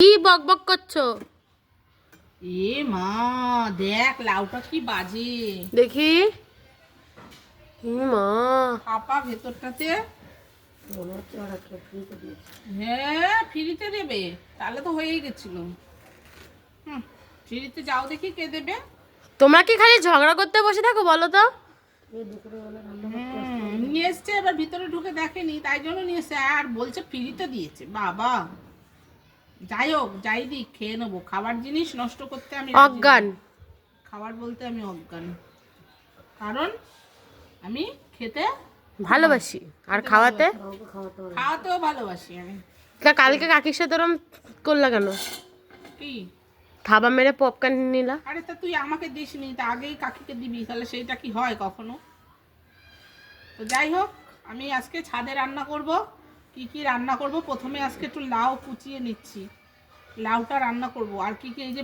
কি বক বক করছ? এ মা দেখ লাউটা কি বাজে। দেখি। মা? ফাঁপা ভেতরটাতে। হ্যাঁ ফ্রিতে দেবে। তাহলে তো হয়েই গেছিল। হুম ফ্রিতে যাও দেখি কে দেবে। তোমরা কি খালি ঝগড়া করতে বসে থাকো বলো তো? নিয়ে এসছে এবার ভিতরে ঢুকে দেখেনি তাই জন্য নিয়ে এসছে। আর বলছে ফ্রিতে দিয়েছে বাবা। যাই হোক যাই দিক খেয়ে নেব। খাবার জিনিস নষ্ট করতে আমি অজ্ঞান। খাবার বলতে আমি অজ্ঞান। কারণ আমি খেতে ভালোবাসি। আর খাওয়াতে? খাওয়াতেও ভালোবাসি আমি। তা কালকে কাকির সাথে ওরম করলা কেন? কি? থাবা মেরে পপকর্ন নিলা? আরে তা তুই আমাকে দিস নি তা আগেই কাকিকে দিবি তাহলে সেইটা কি হয় কখনো? তো যাই হোক আমি আজকে ছাদে রান্না করব। কি কি রান্না করব? প্রথমে আজকে একটু লাউ কুচিয়ে নিচ্ছি। লাউটা রান্না করব। আর কি কি এই যে